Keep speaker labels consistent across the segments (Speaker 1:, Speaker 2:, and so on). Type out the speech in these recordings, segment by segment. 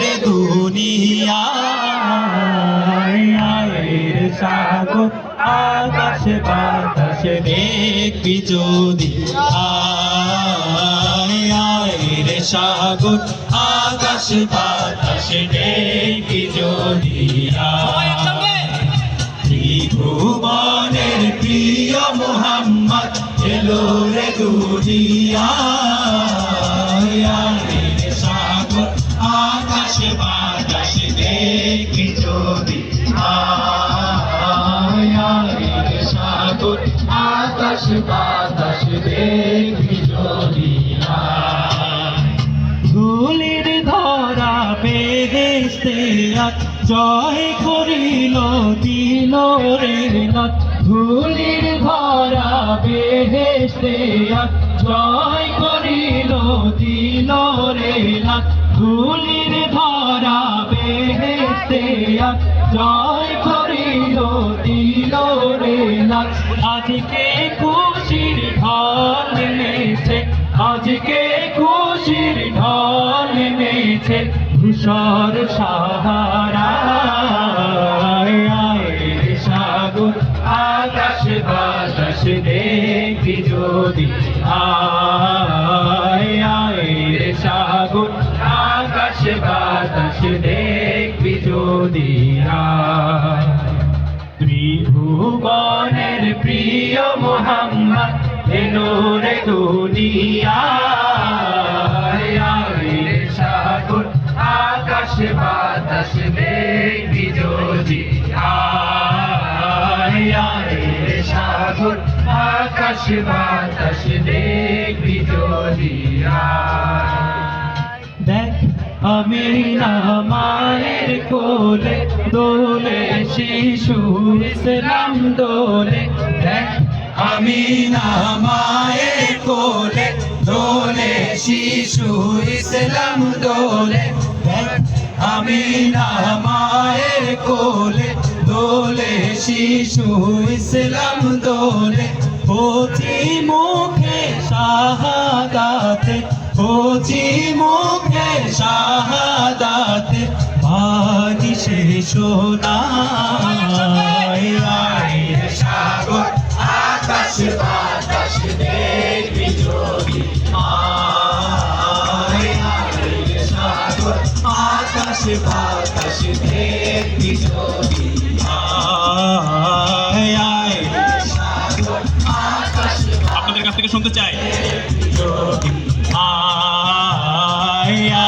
Speaker 1: রে দুনিয়া। আয়ের সাগর আকাশ বাতাস দেখবি যদি। আয় আয়ের সাগর আকাশ বাতাস দেখবি যদি। আয় ত্রিভুবনের প্রিয় মোহাম্মদ এলো রে দুনিয়ায় আকাশ দেখি ধরা আজ জয় করিল দিল রে নাথ। ধুলির ধরা আজ জয় করিল দিল রে নাথ। ধুলির ধরা আজ জয় করিল দিল নাথ আজকে খুশির ঢল নেমেছে, আজকে খুশির ঢল নেমেছে, ধূসর সাহারা। সাগর, আকাশ বাতাস দেখি যদি। আয় আয় রে সাগর, আকাশ বাতাস দেখবি যদি। আয়। এলো রে সাগর, আকাশ বাতাস আয় আয় সাগর, আকাশ বাতাস দেখবি যদি দেখ, আমি না মায়ের কোলে দোলে শিশু ইসলাম দোলে। দেখ আমি না মায়ের কোলে, দোলে শিশু ইসলাম দোলে। দেখ আমি না মায়ের কোলে, দোলে শিশু ইসলাম দোলে। পথি মুখে শাহাদাতে পথি মুখে শাহাদাতে, বাণী সে শোনায় আয় সাগর আকাশ
Speaker 2: আপনাদের কাছ থেকে শুনতে চাই
Speaker 1: আয়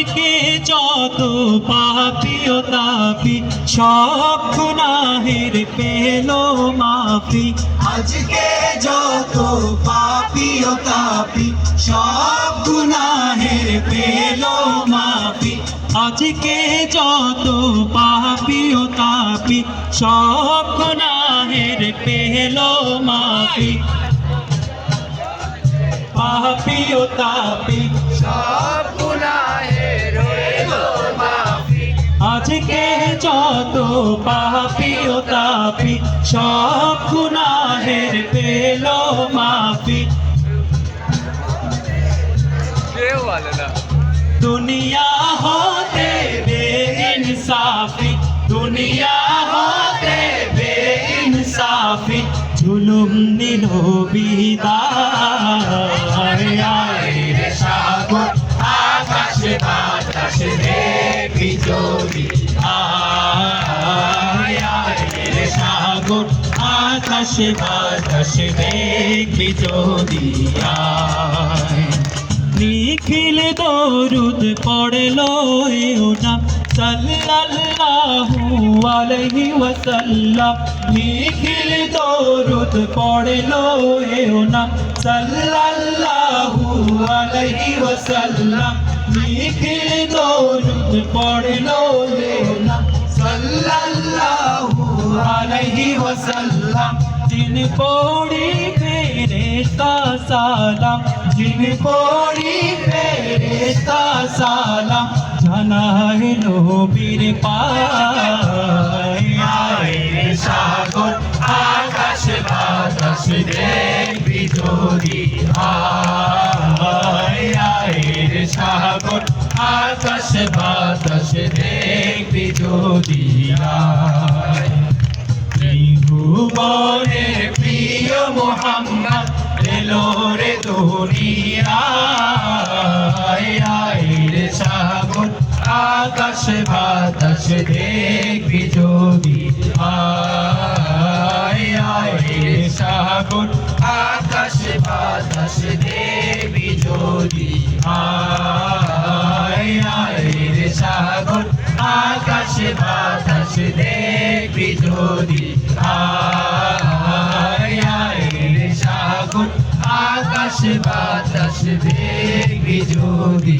Speaker 1: আজকে যত পাপি ও তাপি সব গুনাহের পেল মাফি। আজকে যত পাপি ও তাপি সব গুনাহের পেল মাফি। আজকে যত পাপি ও তাপি সব গুনাহের পেল মাফি। পাপি ও তাপি আজকে পাপি ও তাপি সব গুনাহের পেল মাফি। দুনিয়া হতে বেইনসাফি দুনিয়া হতে বেইনসাফি জুলুম নিল বিদায়। রে আকাশ বাতাস যদি আকাশ বাতাস দেখবি যদি নিখিল দরুদ পড়ল না। সাল্লাল্লাহু আলাইহি ওয়াসাল্লাম। নিখিল দরুদ পড়ল না। সাল্লাল্লাহু আলাইহি ওয়াসাল্লাম। নিখিল দরুদ পড়ল না আলাইহি ওয়াসাল্লাম জিন পড়ি ফেরেশতা সালাম জিন পড়ি ফেরেশতা সালাম, জানাই নবীর পায়। আয় সাগর, আকাশ বাতাস দেখবি যদি আয় আয় রে সাগর, আকাশ বাতাস দেখবি যদি আয় ত্রিভুবনের প্রিয় মোহাম্মদ রে দুনিয়ায় আয় রে সাগর, আকাশ বাতাস দেখবি যদি। রে সাগর, আকাশ বাতাস দেখবি যদি। রে সাগর, আকাশ বাতাস দেখবি যদি। আয় আকাশ বাতাস দেখবি যদি